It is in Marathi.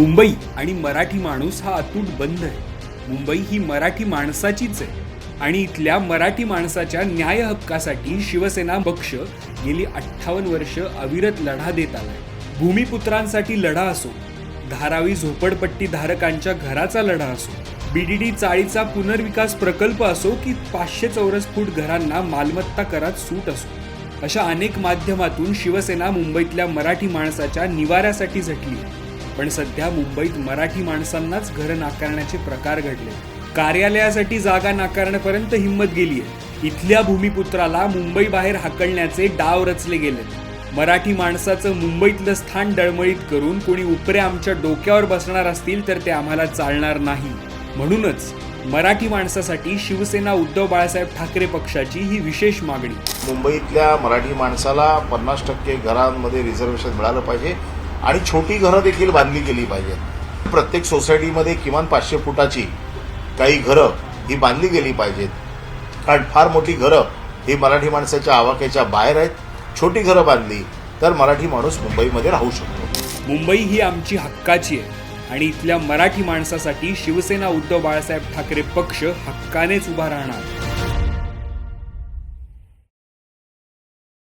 मुंबई आणि मराठी माणूस हा अतूट बंध आहे. मुंबई ही मराठी माणसाचीच आहे. आणि इथल्या मराठी माणसाच्या न्याय हक्कासाठी शिवसेना पक्ष गेली अठ्ठावन्न वर्ष अविरत लढा देत आलाय. भूमिपुत्रांसाठी लढा असो धारावी झोपडपट्टी धारकांच्या घराचा लढा असो बीडीडी चाळीचा पुनर्विकास प्रकल्प असो की पाचशे चौरस फूट घरांना मालमत्ता करात सूट असो अशा अनेक माध्यमातून शिवसेना मुंबईतल्या मराठी माणसाच्या निवाऱ्यासाठी झटली पण सध्या मुंबईत मराठी माणसांनाच घरं नाकारण्याचे प्रकार घडले. कार्यालयासाठी जागा नाकारण्यापर्यंत हिंमत गेलीय इथल्या भूमिपुत्राला मुंबई बाहेर हाकलण्याचे डाव रचले गेले. मराठी माणसाचं मुंबईतलं स्थान डळमळीत करून कोणी उपरे आमच्या डोक्यावर बसणार असतील तर ते आम्हाला चालणार नाही. म्हणूनच मराठी माणसासाठी शिवसेना उद्धव बाळासाहेब ठाकरे पक्षाची ही विशेष मागणी. मुंबईतल्या मराठी माणसाला पन्नास टक्के घरांमध्ये रिझर्वेशन मिळालं पाहिजे. आणि छोटी घरं देखील बांधली गेली पाहिजेत. प्रत्येक सोसायटीमध्ये किमान पाचशे फुटाची काही घरं ही बांधली गेली पाहिजेत. कारण फार मोठी घरं ही मराठी माणसाच्या आवाक्याच्या बाहेर आहेत. छोटी घरं बांधली तर मराठी माणूस मुंबईमध्ये राहू शकतो. मुंबई ही आमची हक्काची आहे. आणि इथल्या मराठी माणसासाठी शिवसेना उद्धव बाळासाहेब ठाकरे पक्ष हक्कानेच उभा राहणार.